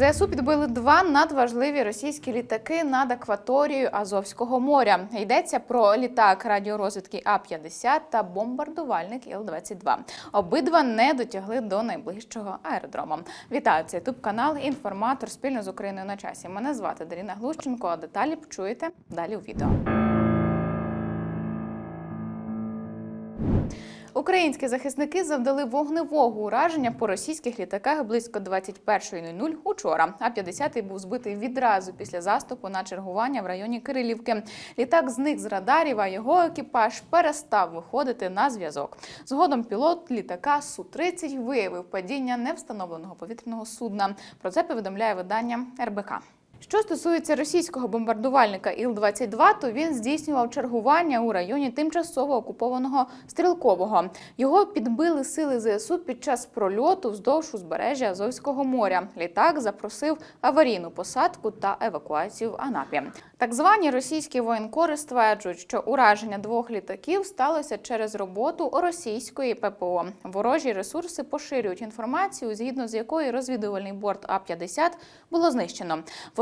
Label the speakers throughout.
Speaker 1: ЗСУ підбили два надважливі російські літаки над акваторією Азовського моря. Йдеться про літак радіорозвідки А-50 та бомбардувальник Іл-22. Обидва не дотягли до найближчого аеродрому. Вітаю це ютуб канал Інформатор спільно з Україною на часі. Мене звати Даріна Глущенко. А деталі почуєте далі у відео. Українські захисники завдали вогневого ураження по російських літаках близько 21.00 учора. А 50-й був збитий відразу після заступу на чергування в районі Кирилівки. Літак зник з радарів, а його екіпаж перестав виходити на зв'язок. Згодом пілот літака Су-30 виявив падіння невстановленого повітряного судна. Про це повідомляє видання РБК. Що стосується російського бомбардувальника Іл-22, то він здійснював чергування у районі тимчасово окупованого Стрілкового. Його підбили сили ЗСУ під час прольоту вздовж узбережжя Азовського моря. Літак запросив аварійну посадку та евакуацію в Анапі. Так звані російські воєнкори стверджують, що ураження двох літаків сталося через роботу російської ППО. Ворожі ресурси поширюють інформацію, згідно з якою розвідувальний борт А-50 було знищено.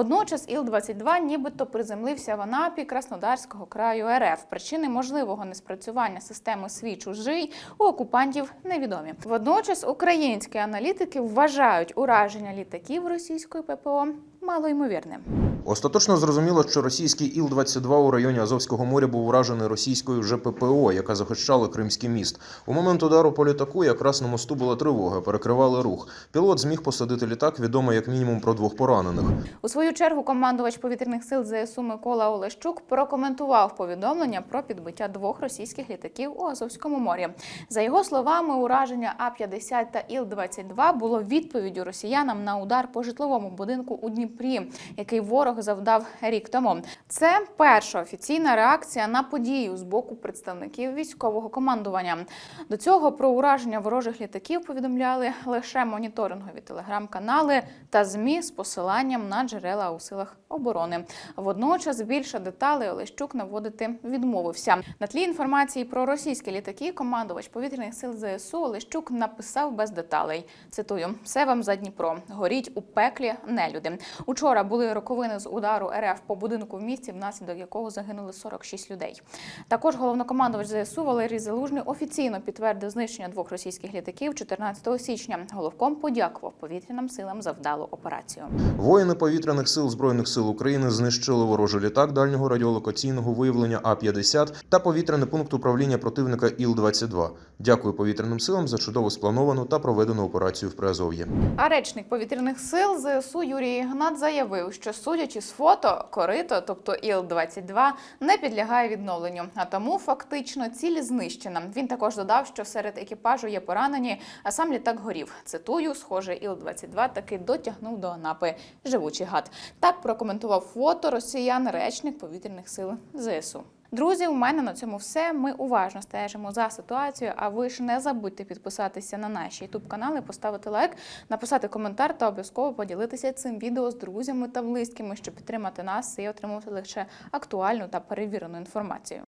Speaker 1: Водночас Іл-22 нібито приземлився в Анапі Краснодарського краю РФ. Причини можливого неспрацювання системи свій чужий у окупантів невідомі. Водночас українські аналітики вважають ураження літаків російської ППО малоймовірним.
Speaker 2: Остаточно зрозуміло, що російський Іл-22 у районі Азовського моря був уражений російською ЖППО, яка захищала Кримський міст. У момент удару по літаку якраз на мосту була тривога, перекривали рух. Пілот зміг посадити літак. Відомо як мінімум про двох поранених.
Speaker 1: У свою чергу командувач повітряних сил ЗСУ Микола Олещук прокоментував повідомлення про підбиття двох російських літаків у Азовському морі. За його словами, ураження А-50 та Іл-22 було відповіддю росіянам на удар по житловому будинку у Дніпрі, який ворог завдав рік тому. Це перша офіційна реакція на подію з боку представників військового командування. До цього про ураження ворожих літаків повідомляли лише моніторингові телеграм-канали та змі з посиланням на джерела у силах оборони. Водночас більше деталей Олещук наводити відмовився. На тлі інформації про російські літаки командувач повітряних сил ЗСУ Олещук написав без деталей. Цитую: все вам за Дніпро. Горіть у пеклі нелюди. Учора були роковини з удару РФ по будинку в місті, внаслідок якого загинули 46 людей. Також головнокомандувач ЗСУ Валерій Залужний офіційно підтвердив знищення двох російських літаків 14 січня. Головком подякував повітряним силам за вдалу операцію.
Speaker 2: Воїни повітряних сил збройних сил України знищили ворожий літак дальнього радіолокаційного виявлення А-50 та повітряний пункт управління противника Іл-22. Дякую повітряним силам за чудово сплановану та проведену операцію в Приазов'ї.
Speaker 1: А речник повітряних сил ЗСУ Юрій Ігнат заявив, що судячи з фото, корито, тобто Іл-22, не підлягає відновленню, а тому фактично ціль знищена. Він також додав, що серед екіпажу є поранені, а сам літак горів. Цитую, схоже, Іл-22 таки дотягнув до Анапи живучий гад. Так прокоментував фото росіян речник повітряних сил ЗСУ. Друзі, у мене на цьому все. Ми уважно стежимо за ситуацією. А ви ж не забудьте підписатися на наші youtube канали, поставити лайк, написати коментар та обов'язково поділитися цим відео з друзями та близькими, щоб підтримати нас і отримувати лише актуальну та перевірену інформацію.